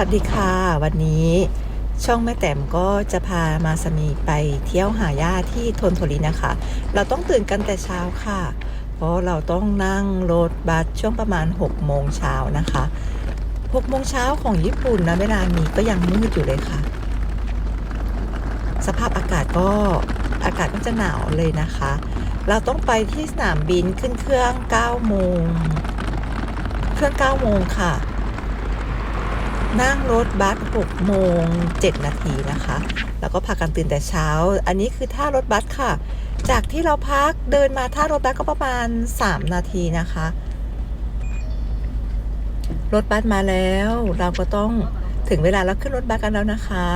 สวัสดีค่ะ วันนี้ช่องแม่แต้มก็จะพามาสมีไปเที่ยวหาญาติที่ทนโทรินะคะ เราต้องตื่นกันแต่เช้าค่ะ เพราะเราต้องนั่งรถบัสช่วงประมาณ 6 โมงเช้านะคะ6โมงเช้าของญี่ปุ่นนะเวลานี้ก็ยังมืดอยู่เลยค่ะ สภาพอากาศก็อากาศก็จะหนาวเลยนะคะ เราต้องไปที่สนามบินขึ้นเครื่อง9โมงเครื่อง9โมงค่ะ นั่งรถบัส6โมง7นาทีนะคะ แล้วก็พากันตื่นแต่เช้า อันนี้คือท่ารถบัสค่ะ จากที่เราพักเดินมาท่ารถบัสก็ประมาณ 3 นาทีนะคะ รถบัสมาแล้ว เราก็ต้องถึงเวลาแล้วขึ้นรถบัสกันแล้วนะคะ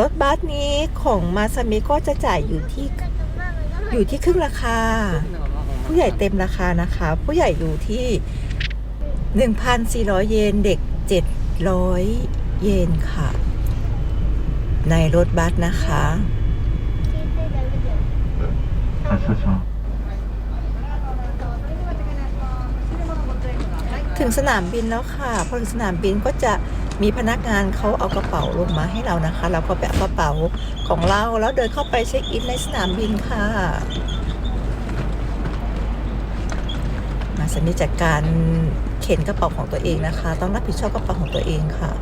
รถบัสนี้ของมาซามิก็จะจ่ายอยู่ที่อยู่ที่ครึ่งราคา ผู้ใหญ่เต็มราคานะคะ ผู้ใหญ่อยู่ที่ 1,400 เยนเด็ก ร้อยเยนค่ะ ในรถบัสนะคะ ถึงสนามบินแล้วค่ะ พอถึงสนามบินก็จะมีพนักงานเขาเอากระเป๋าลงมาให้เรานะคะ เราก็แปะกระเป๋าของเราแล้วเดินเข้าไปเช็คอินในสนามบินค่ะ มาสนนิจัดการ เข็นกระเป๋าของตัวเองนะคะ ต้องรับผิดชอบกระเป๋าของตัวเองค่ะ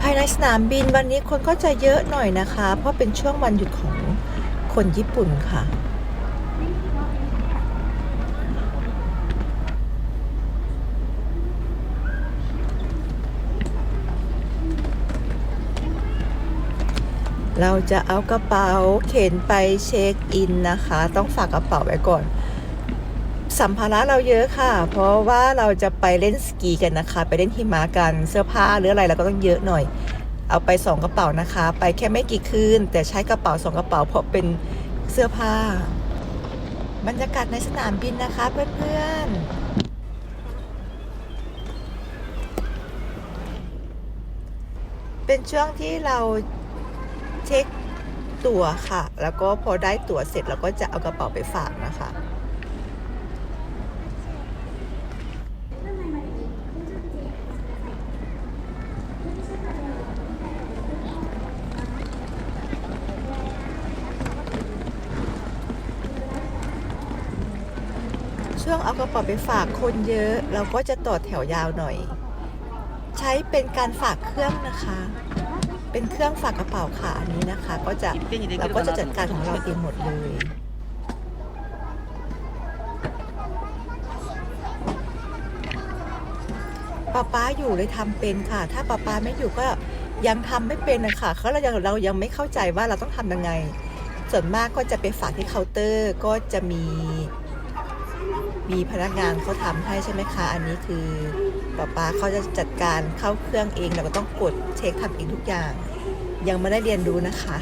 ภายในสนามบินวันนี้คนก็จะเยอะหน่อยนะคะ เพราะเป็นช่วงวันหยุดของคนญี่ปุ่นค่ะเราจะเอากระเป๋าเข็นไปเช็คอินนะคะ ต้องฝากกระเป๋าไว้ก่อน สัมภาระเราเยอะค่ะ เพราะว่าเราจะไปเล่นสกีกันนะคะ ไปเล่นหิมะกันเสื้อผ้าหรืออะไรเราก็ต้องเยอะหน่อย เอาไปสองกระเป๋านะคะ ไปแค่ไม่กี่คืน แต่ใช้กระเป๋าสองกระเป๋าเพราะเป็นเสื้อผ้า บรรยากาศในสนามบินนะคะเพื่อนๆ เป็นช่วงที่เราเช็คตั๋วค่ะ แล้วก็พอได้ตั๋วเสร็จเราก็จะเอากระเป๋าไปฝากนะคะ ช่วงเอากระเป๋าไปฝากคนเยอะ เราก็จะต่อแถวยาวหน่อย ใช้เป็นการฝากเครื่องนะคะ เป็นเครื่องฝากกระเป๋าค่ะอันนี้นะคะ ก็จะเราก็จะจัดการของเราเองหมดเลยป้าป้าอยู่เลยทำเป็นค่ะ ถ้าป้าป้าไม่อยู่ก็ยังทำไม่เป็นนะคะเขาเรายังเรายังไม่เข้าใจว่าเราต้องทำยังไง ส่วนมากก็จะไปฝากที่เคาน์เตอร์ก็จะมี มีพนักงานเขาทำให้ใช่ไหมคะ อันนี้คือป้าป้าเขาจะจัดการเข้าเครื่องเองเราก็ต้องกดเช็คทำเองทุกอย่าง ยังไม่ได้เรียนรู้นะคะ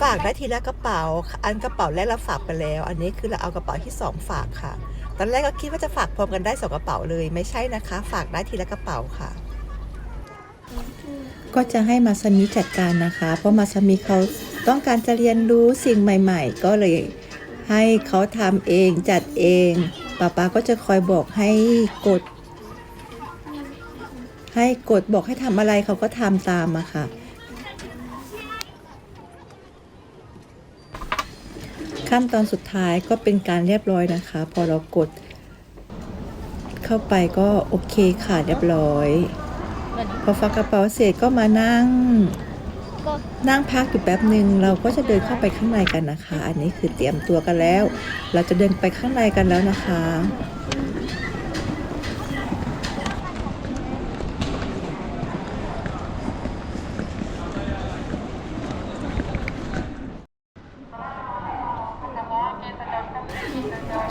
ฝากได้ทีละกระเป๋า อันกระเป๋าแรกเราฝากไปแล้ว อันนี้คือเราเอากระเป๋าที่สองฝากค่ะ ตอนแรกก็คิดว่าจะฝากพร้อมกันได้สองกระเป๋าเลย ไม่ใช่นะคะ ฝากได้ทีละกระเป๋าค่ะ ก็จะให้มาซมิจัดการนะคะ เพราะมาซมิเขาต้องการจะเรียนรู้สิ่งใหม่ ๆ ก็เลยให้เขาทำเองจัดเองป้าป้าก็จะคอยบอกให้กด ให้กดบอกให้ทำอะไรเขาก็ทำตามมาค่ะ ขั้นตอนสุดท้ายก็เป็นการเรียบร้อยนะคะ พอเรากด เข้าไปก็โอเคค่ะเรียบร้อย พอฝากกระเป๋าเสร็จก็มานั่ง นั่งพักอยู่แป๊บหนึ่งเราก็จะเดินเข้าไปข้างในกันนะคะ อันนี้คือเตรียมตัวกันแล้ว เราจะเดินไปข้างในกันแล้วนะคะ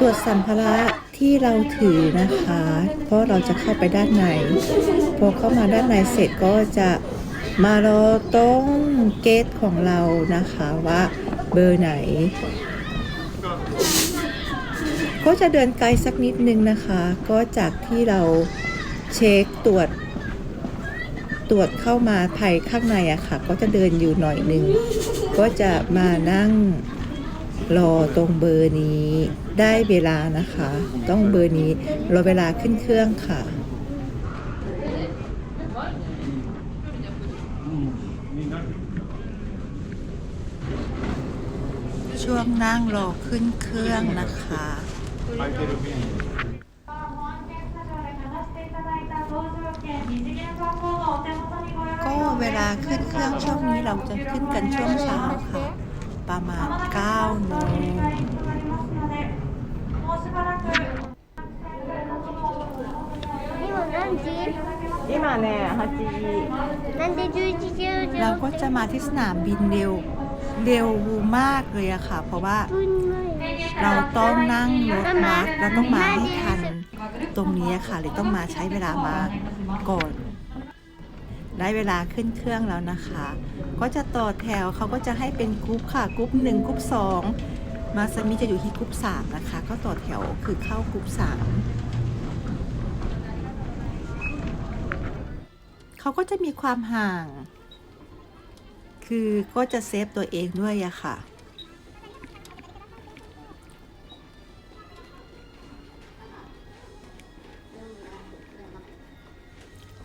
รวจสัมภาระที่เราถือนะคะ เพราะเราจะเข้าไปด้านใน พอเข้ามาด้านในเสร็จก็จะมารอตรงเกตของเรานะคะว่าเบอร์ไหน ก็จะเดินไกลสักนิดนึงนะคะ ก็จากที่เราเช็คตรวจ ตรวจเข้ามาภายข้างในอะค่ะ ก็จะเดินอยู่หน่อยนึง ก็จะมานั่ง รอตรงเบอร์นี้ได้เวลานะคะ ต้องเบอร์นี้รอเวลาขึ้นเครื่องค่ะช่วงนั่งรอขึ้นเครื่องนะคะ ก็เวลาขึ้นเครื่องช่วงนี้เราจะขึ้นกันช่วงเช้าค่ะ ประมาณ9โมง 今何時今ね8なんで11時10時 เราก็จะมาที่สนามบินเร็ว เร็วมากเลยอะค่ะ เพราะว่า 分前 เราต้องนั่งรถบัสเราต้องมาให้ทันตรงนี้ค่ะเลยต้องมาใช้เวลามาก่อน ได้เวลาขึ้นเครื่องแล้วนะคะ ก็จะต่อแถวเขาก็จะให้เป็นกรุ๊ปค่ะกรุ๊ปหนึ่งกรุ๊ปสองมาสมิจะอยู่ที่กรุ๊ปสามนะคะ ก็ต่อแถวคือเข้ากรุ๊ปสามเขาก็จะมีความห่าง คือก็จะเซฟตัวเองด้วยอะค่ะ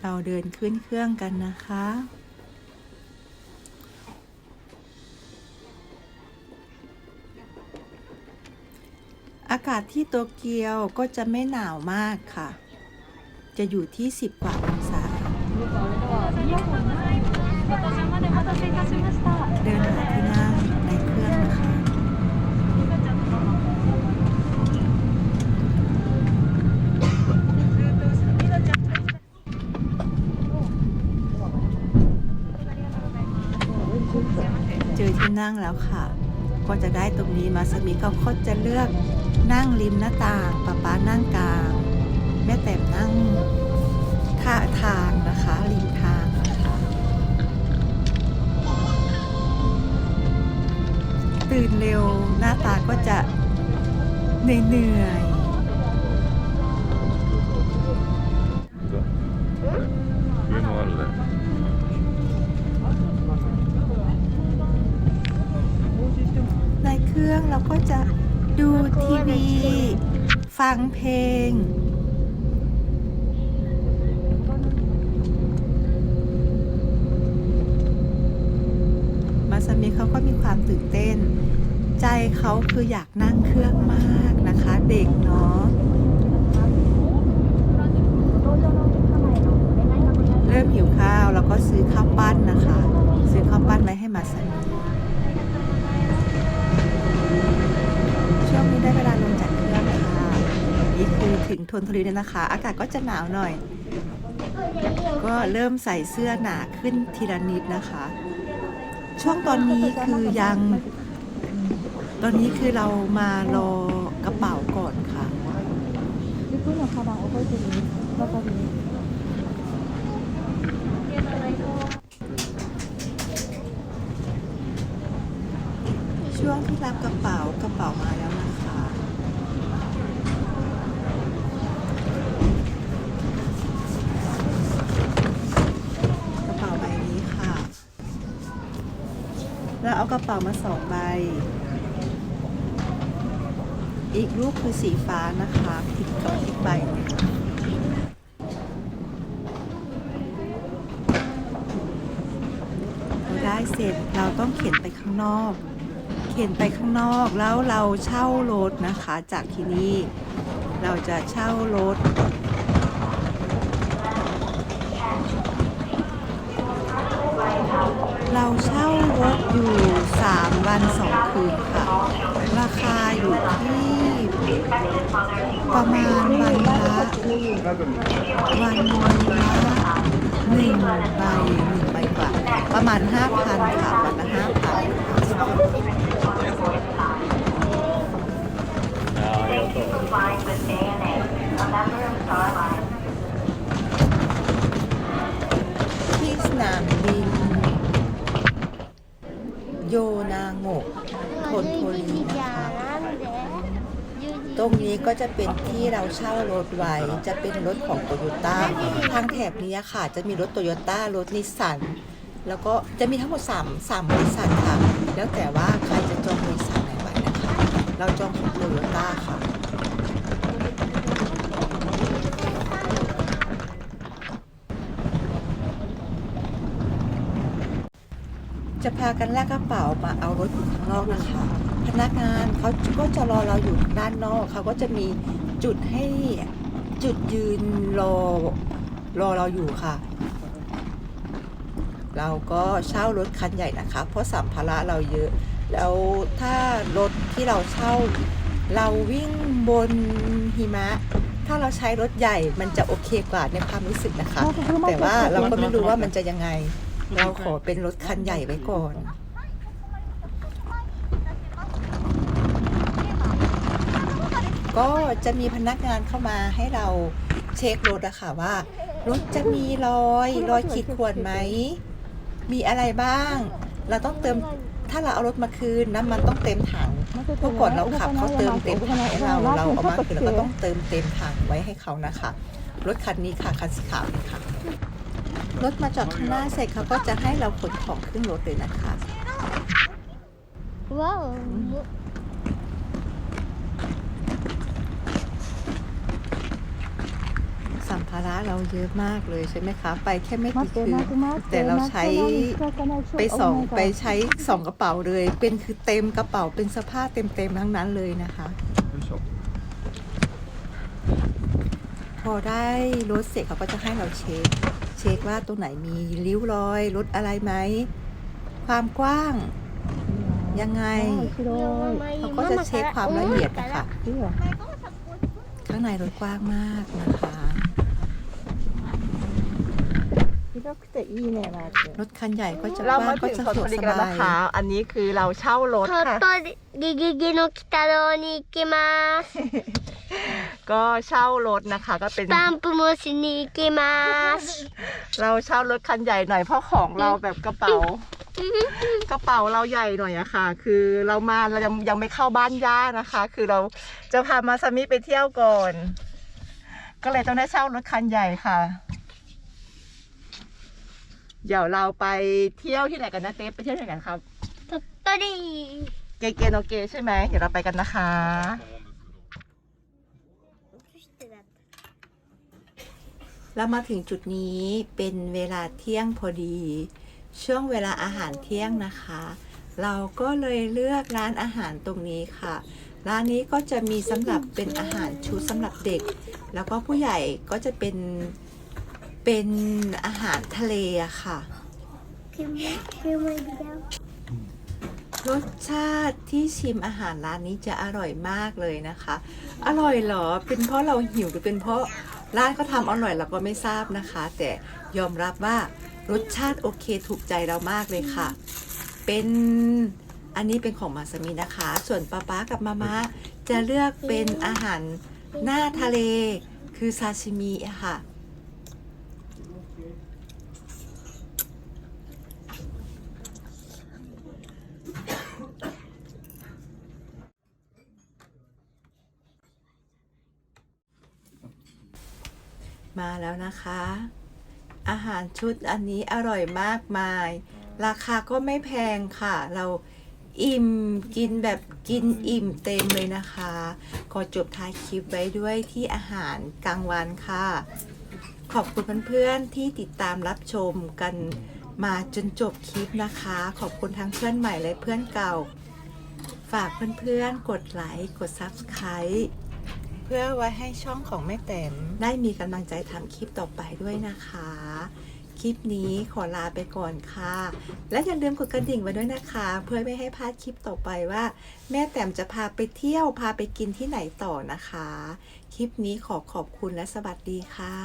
เราเดินขึ้นเครื่องกันนะคะ อากาศที่โตเกียวก็จะไม่หนาวมากค่ะ จะอยู่ที่ 10 กว่าองศา นั่งแล้วค่ะ ก็จะได้ตรงนี้มาสมิเขาเขาจะเลือกนั่งริมหน้าต่างป้าป้านั่งกลางแม่แต้มนั่งท่าทางนะคะริมทางนะคะตื่นเร็วหน้าตาก็จะเหนื่อย ฟังเพลง มาสมิเขาก็มีความตื่นเต้น ใจเขาคืออยากนั่งเครื่องมากนะคะเด็กเนาะเริ่มหิวข้าวแล้วก็ซื้อข้าวปั้นนะคะ ซื้อข้าวปั้นไว้ให้มาสมิช่วงนี้ได้เวลา คือถึงทนทรีเนี่ยนะคะ อากาศก็จะหนาวหน่อย ก็เริ่มใส่เสื้อหนาขึ้นทีละนิดนะคะ ช่วงตอนนี้คือยัง ตอนนี้คือเรามารอกระเป๋าก่อนค่ะช่วงที่รับกระเป๋ากระเป๋ามาแล้วนะ กระเป๋ามาสองใบ อีกรูปคือสีฟ้านะคะติดกับอีกใบเราได้เสร็จเราต้องเข็นไปข้างนอก เข็นไปข้างนอกแล้วเราเช่ารถนะคะจากที่นี่ เราจะเช่ารถ เราเช่ารถอยู่ 3 วัน 2 คืนค่ะ ราคาอยู่ที่ ประมาณวันละ วันละหนึ่งใบหนึ่งใบกว่า ประมาณ 5,000 ค่ะ วันละ ก็จะเป็นที่เราเช่ารถไว้ จะเป็นรถของโตโยต้าทางแถบนี้ค่ะ จะมีรถโตโยต้ารถนิสสันแล้วก็จะมีทั้งหมด3 3บริษัทค่ะ แล้วแต่ว่าใครจะจองบริษัทไหนไว้นะคะ เราจองของโตโยต้าค่ะจะพากันลากกระเป๋ามาเอารถอยู่ข้างนอกนะคะ พนักงานเขาก็จะรอเราอยู่ด้านนอกเขาก็จะมีจุดให้จุดยืนรอรอเราอยู่ค่ะ เราก็เช่ารถคันใหญ่นะคะ เพราะสัมภาระเราเยอะ แล้วถ้ารถที่เราเช่า เราวิ่งบนหิมะ ถ้าเราใช้รถใหญ่มันจะโอเคกว่าในความรู้สึกนะคะ แต่ว่าเราก็ไม่รู้ว่ามันจะยังไง เราขอเป็นรถคันใหญ่ไว้ก่อน ก็จะมีพนักงานเข้ามาให้เราเช็ครถอะค่ะว่ารถจะมีรอยรอยขีดข่วนไหม มีอะไรบ้าง เราต้องเติมถ้าเราเอารถมาคืนน้ำมันต้องเต็มถังเมื่อก่อนเราขับเขาเติมเต็มถังให้เราเราเอามาคืนเราก็ต้องเติมเต็มถังไว้ให้เขานะคะรถคันนี้ค่ะคันสีขาวค่ะรถมาจอดข้างหน้าเสร็จเขาก็จะให้เราขนของขึ้นรถเลยนะคะわお。สัมภาระเราเยอะมากเลยใช่ไหมคะ ไปแค่ไม่กี่คืนแต่เราใช้ไปสองไปใช้สองกระเป๋าเลย เป็นคือเต็มกระเป๋าเป็นสภาพเต็มๆทั้งนั้นเลยนะคะ พอได้รถเสร็จเขาก็จะให้เราเช็ค เช็คว่าตัวไหนมีริ้วรอยรถอะไรไหม ความกว้างยังไงเขาก็จะเช็คความละเอียดค่ะข้างในรถกว้างมากนะคะ 広くていいねなって รถคันใหญ่ก็จะก เรา ว้าง มา ก็ ถึง จะ 鳥 สะดวก 取 ส กันแล้ว บา นะ ย คะ อันนี้คือเราเช่ารถ 鳥 ค่ะ 取ゲゲゲの鬼太郎に行きます。 ก็เช่ารถนะคะ ก็เป็น スタンプもしに行きます。 เราเช่ารถคันใหญ่หน่อยเพราะของเราแบบกระเป๋า กระเป๋าเราใหญ่หน่อยอะค่ะ คือเรามาเรายังยังไม่เข้าบ้านย่านะคะ คือเราจะพามาสมิไปเที่ยวก่อน ก็เลยต้องได้เช่ารถคันใหญ่ค่ะ เดี๋ยวเราไปเที่ยวที่ไหนกันนะเต๊ไปเที่ยวที่ไหนกันครับ鳥取。เกเกโนเกใช่ไหมเดี๋ยวเราไปกันนะคะแล้วมาถึงจุดนี้เป็นเวลาเที่ยงพอดี ช่วงเวลาอาหารเที่ยงนะคะ เราก็เลยเลือกร้านอาหารตรงนี้ค่ะ ร้านนี้ก็จะมีสำหรับเป็นอาหารชุดสำหรับเด็ก แล้วก็ผู้ใหญ่ก็จะเป็น เป็นอาหารทะเลอะค่ะรสชาติที่ชิมอาหารร้านนี้จะอร่อยมากเลยนะคะ อร่อยเหรอ เป็นเพราะเราหิวหรือเป็นเพราะร้านเขาทำอร่อยเราก็ไม่ทราบนะคะ แต่ยอมรับว่ารสชาติโอเคถูกใจเรามากเลยค่ะ เป็นอันนี้เป็นของมาสมินะคะ ส่วนป้าป๊ากับมาม่าจะเลือกเป็นอาหารหน้าทะเล คือซาชิมิอะค่ะ มาแล้วนะคะ อาหารชุดอันนี้อร่อยมากมาย ราคาก็ไม่แพงค่ะ เราอิ่มกินแบบกินอิ่มเต็มเลยนะคะขอจบท้ายคลิปไว้ด้วยที่อาหารกลางวันค่ะ ขอบคุณเพื่อนๆที่ติดตามรับชมกันมาจนจบคลิปนะคะ ขอบคุณทั้งเพื่อนใหม่และเพื่อนเก่า ฝากเพื่อนๆกดไลค์กด Subscribe เพื่อไว้ให้ช่องของแม่แตมได้มีกำลังใจทำคลิปต่อไปด้วยนะคะ คลิปนี้ขอลาไปก่อนค่ะ และอย่าลืมกดกระดิ่งไว้ด้วยนะคะ เพื่อไม่ให้พลาดคลิปต่อไปว่า แม่แต้มจะพาไปเที่ยวพาไปกินที่ไหนต่อนะคะ คลิปนี้ขอขอบคุณและสวัสดีค่ะ